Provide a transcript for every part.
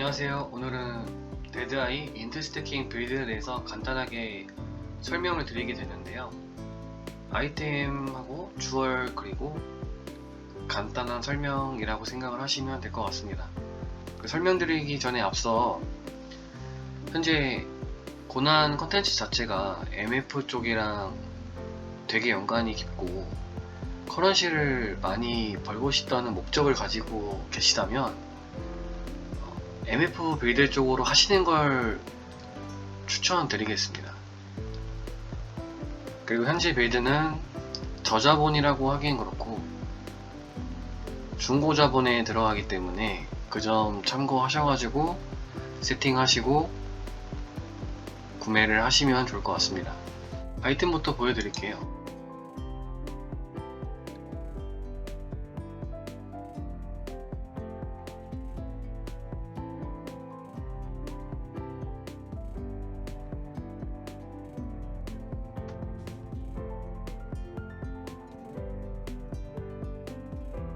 안녕하세요. 오늘은 데드아이 인트스태킹 빌드에 대해서 간단하게 설명을 드리게 되는데요. 아이템하고 주얼 그리고 간단한 설명이라고 생각을 하시면 될 것 같습니다. 그 설명드리기 전에 앞서 현재 고난 컨텐츠 자체가 MF 쪽이랑 되게 연관이 깊고 커런시를 많이 벌고 싶다는 목적을 가지고 계시다면 MF 빌드 쪽으로 하시는 걸 추천드리겠습니다. 그리고 현재 빌드는 저자본이라고 하기엔 그렇고 중고자본에 들어가기 때문에 그 점 참고하셔가지고 세팅하시고 구매를 하시면 좋을 것 같습니다. 아이템부터 보여드릴게요.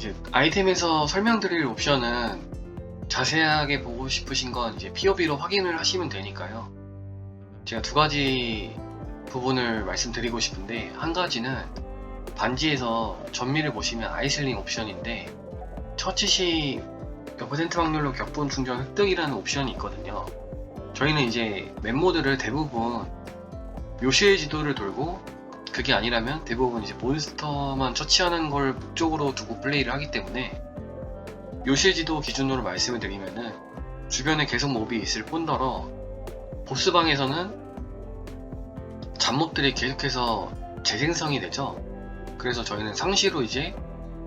이제 아이템에서 설명드릴 옵션은 자세하게 보고 싶으신 건 이제 POB로 확인을 하시면 되니까요. 제가 두 가지 부분을 말씀드리고 싶은데 한 가지는 반지에서 전미를 보시면 아이슬링 옵션인데 처치 시 몇 퍼센트 확률로 격분 충전 획득이라는 옵션이 있거든요. 저희는 이제 맵모드를 대부분 묘시의 지도를 돌고 그게 아니라면 대부분 이제 몬스터만 처치하는 걸 목적으로 두고 플레이를 하기 때문에 요시의 지도 기준으로 말씀을 드리면은 주변에 계속 몹이 있을 뿐더러 보스방에서는 잡몹들이 계속해서 재생성이 되죠. 그래서 저희는 상시로 이제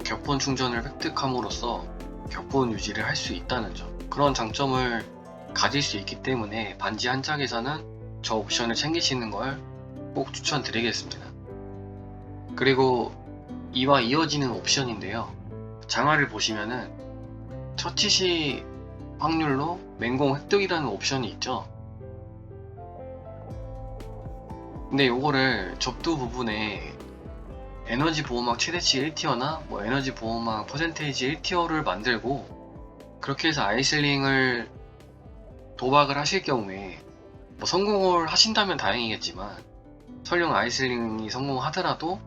격분 충전을 획득함으로써 격분 유지를 할 수 있다는 점 그런 장점을 가질 수 있기 때문에 반지 한 짝에서는 저 옵션을 챙기시는 걸 꼭 추천드리겠습니다. 그리고 이와 이어지는 옵션인데요. 장화를 보시면은 처치 시 확률로 맹공 획득이라는 옵션이 있죠. 근데 요거를 접두 부분에 에너지 보호막 최대치 1티어나 뭐 에너지 보호막 퍼센테이지 1티어를 만들고 그렇게 해서 아이슬링을 도박을 하실 경우에 뭐 성공을 하신다면 다행이겠지만 설령 아이슬링이 성공하더라도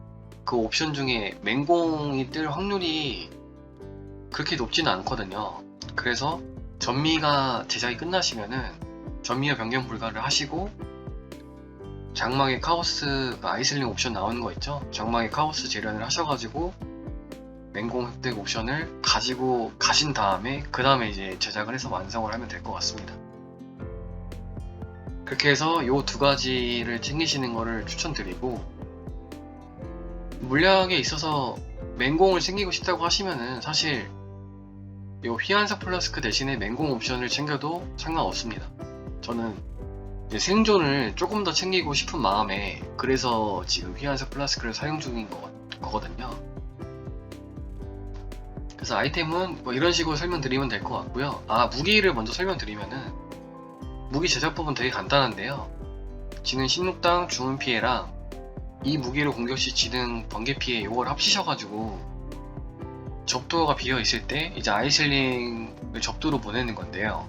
그 옵션 중에 맹공이 뜰 확률이 그렇게 높지는 않거든요. 그래서 전미가 제작이 끝나시면은 전미와 변경 불가를 하시고 장막의 카오스 그 아이슬링 옵션 나오는 거 있죠? 장막의 카오스 재련을 하셔가지고 맹공 획득 옵션을 가지고 가신 다음에 그 다음에 이제 제작을 해서 완성을 하면 될 것 같습니다. 그렇게 해서 이 두 가지를 챙기시는 거를 추천드리고 물약에 있어서 맹공을 챙기고 싶다고 하시면은 사실 이 휘한사 플라스크 대신에 맹공 옵션을 챙겨도 상관없습니다. 저는 생존을 조금 더 챙기고 싶은 마음에 그래서 지금 휘한사 플라스크를 사용 중인 거, 거거든요. 그래서 아이템은 뭐 이런 식으로 설명드리면 될 것 같고요. 아 무기를 먼저 설명드리면은 무기 제작법은 되게 간단한데요. 지능 16당 주문 피해랑 이 무기로 공격 시 지능 번개 피해 이걸 합치셔가지고 적도가 비어 있을 때 이제 아이슬링을 적도로 보내는 건데요.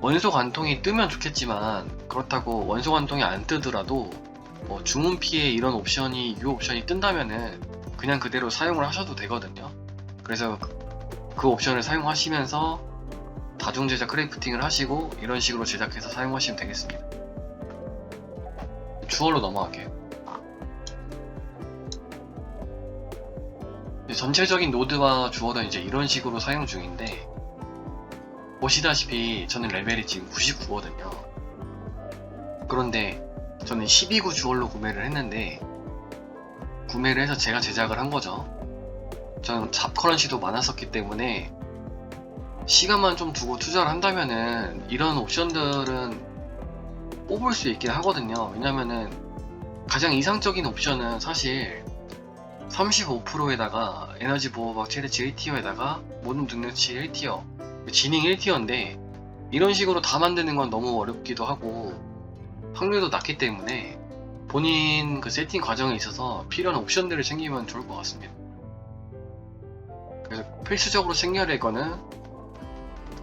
원소 관통이 뜨면 좋겠지만 그렇다고 원소 관통이 안 뜨더라도 뭐 주문 피해 이런 옵션이 이 옵션이 뜬다면은 그냥 그대로 사용을 하셔도 되거든요. 그래서 그, 그 옵션을 사용하시면서 다중 제작 크래프팅을 하시고 이런 식으로 제작해서 사용하시면 되겠습니다. 주얼로 넘어갈게요. 전체적인 노드와 주얼은 이제 이런 식으로 사용 중인데 보시다시피 저는 레벨이 지금 99거든요. 그런데 저는 12구 주얼로 구매를 했는데 구매를 해서 제가 제작을 한 거죠. 저는 잡커런시도 많았었기 때문에 시간만 좀 두고 투자를 한다면은 이런 옵션들은 뽑을 수 있긴 하거든요. 왜냐면은 가장 이상적인 옵션은 사실 35%에다가 에너지 보호막 최대 치 1티어에다가 모든 능력치 1티어, 지능 1티어인데 이런 식으로 다 만드는 건 너무 어렵기도 하고 확률도 낮기 때문에 본인 그 세팅 과정에 있어서 필요한 옵션들을 챙기면 좋을 것 같습니다. 그래서 필수적으로 챙겨야 될 거는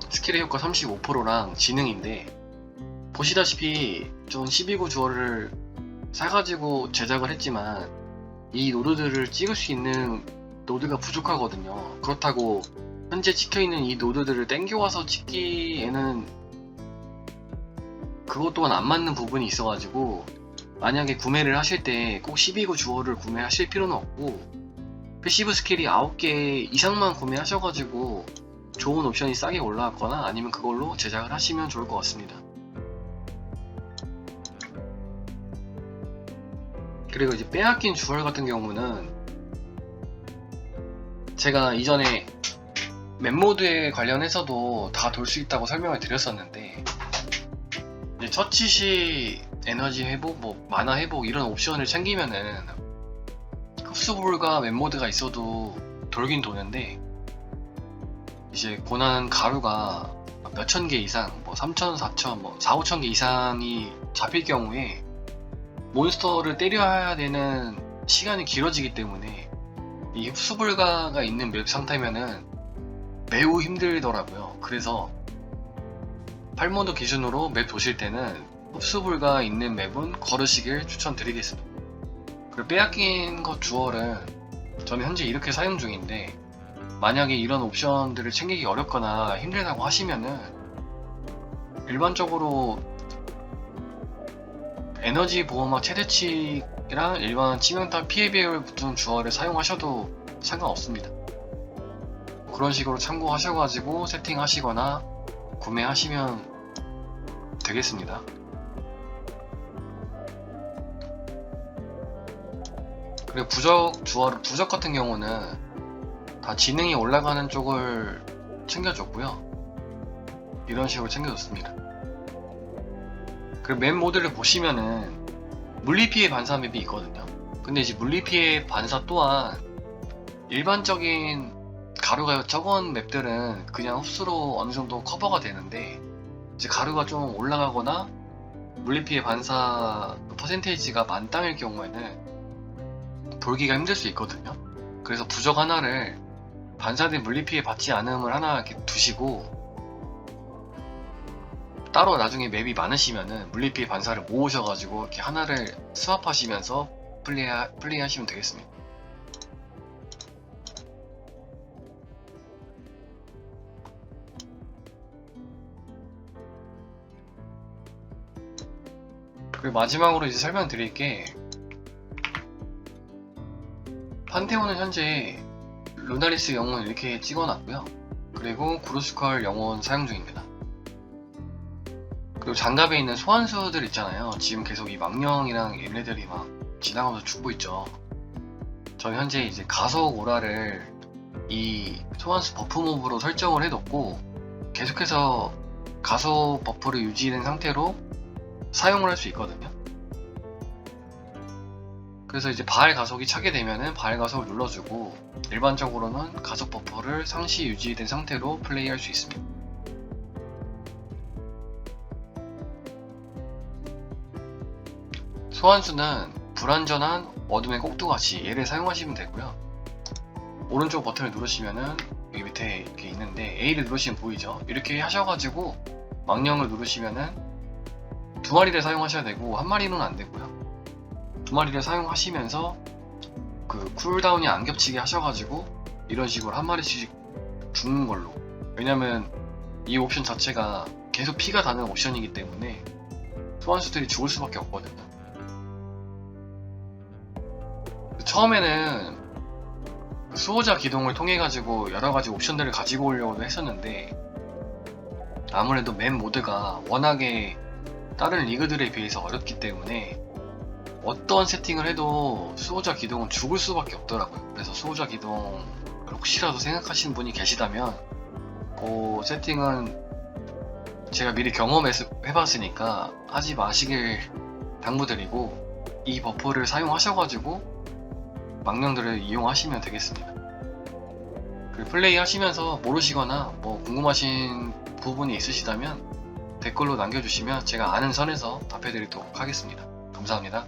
스킬의 효과 35%랑 지능인데 보시다시피 좀 12구 주어를 사가지고 제작을 했지만 이 노드들을 찍을 수 있는 노드가 부족하거든요. 그렇다고 현재 찍혀있는 이 노드들을 땡겨와서 찍기에는 그것 또한 안 맞는 부분이 있어가지고 만약에 구매를 하실 때 꼭 12구 주어를 구매하실 필요는 없고 패시브 스킬이 9개 이상만 구매하셔가지고 좋은 옵션이 싸게 올라왔거나 아니면 그걸로 제작을 하시면 좋을 것 같습니다. 그리고 이제 빼앗긴 주얼 같은 경우는 제가 이전에 맵모드에 관련해서도 다 돌 수 있다고 설명을 드렸었는데 이제 처치 시 에너지 회복, 뭐 만화 회복 이런 옵션을 챙기면은 흡수 불가 맵모드가 있어도 돌긴 도는데 이제 고난 가루가 몇 천 개 이상, 뭐 3천, 4천, 뭐 4, 5천 개 이상이 잡힐 경우에 몬스터를 때려야 되는 시간이 길어지기 때문에 이 흡수 불가가 있는 맵 상태면은 매우 힘들더라고요. 그래서 8모드 기준으로 맵 도실 때는 흡수 불가 있는 맵은 걸으시길 추천드리겠습니다. 그리고 빼앗긴 것 주얼은 저는 현재 이렇게 사용 중인데 만약에 이런 옵션들을 챙기기 어렵거나 힘들다고 하시면은 일반적으로 에너지 보호막 최대치랑 일반 치명타 피해 비율 붙은 주얼을 사용하셔도 상관없습니다. 그런 식으로 참고하셔가지고 세팅하시거나 구매하시면 되겠습니다. 그리고 부적 주얼 부적 같은 경우는 다 지능이 올라가는 쪽을 챙겨줬고요. 이런 식으로 챙겨줬습니다. 맵 모드를 보시면은 물리피해 반사 맵이 있거든요. 근데 이제 물리피해 반사 또한 일반적인 가루가 적은 맵들은 그냥 흡수로 어느 정도 커버가 되는데 이제 가루가 좀 올라가거나 물리피해 반사 그 퍼센테이지가 만땅일 경우에는 돌기가 힘들 수 있거든요. 그래서 부적 하나를 반사된 물리피해 받지 않음을 하나 이렇게 두시고 따로 나중에 맵이 많으시면은 물리피해 반사를 모으셔가지고 이렇게 하나를 스왑하시면서 플레이, 플레이하시면 되겠습니다. 그리고 마지막으로 이제 설명드릴 게 판테온은 현재 루나리스 영혼 이렇게 찍어놨고요. 그리고 구루스컬 영혼 사용 중입니다. 그리고 장갑에 있는 소환수들 있잖아요. 지금 계속 이 망령이랑 얘네들이 막 지나가면서 죽고 있죠. 저 현재 이제 가속 오라를 이 소환수 버프 몹으로 설정을 해뒀고 계속해서 가속 버프를 유지된 상태로 사용을 할 수 있거든요. 그래서 이제 바알 가속이 차게 되면은 바알 가속을 눌러주고 일반적으로는 가속 버퍼를 상시 유지된 상태로 플레이할 수 있습니다. 소환수는 불완전한 어둠의 꼭두같이 얘를 사용하시면 되고요. 오른쪽 버튼을 누르시면은 여기 밑에 이렇게 있는데 A를 누르시면 보이죠? 이렇게 하셔가지고 망령을 누르시면은 두 마리를 사용하셔야 되고 한 마리는 안 되고요. 두 마리를 사용하시면서 그 쿨다운이 안 겹치게 하셔가지고 이런 식으로 한 마리씩 죽는 걸로. 왜냐면 이 옵션 자체가 계속 피가 다는 옵션이기 때문에 소환수들이 죽을 수밖에 없거든요. 처음에는 수호자 기동을 통해 가지고 여러 가지 옵션들을 가지고 오려고 했었는데 아무래도 맵 모드가 워낙에 다른 리그들에 비해서 어렵기 때문에 어떤 세팅을 해도 수호자 기동은 죽을 수밖에 없더라고요. 그래서 수호자 기동 혹시라도 생각하시는 분이 계시다면 그 세팅은 제가 미리 경험해봤으니까 하지 마시길 당부드리고 이 버프를 사용하셔가지고 망령들을 이용하시면 되겠습니다. 그 플레이 하시면서 모르시거나 뭐 궁금하신 부분이 있으시다면 댓글로 남겨주시면 제가 아는 선에서 답해드리도록 하겠습니다. 감사합니다.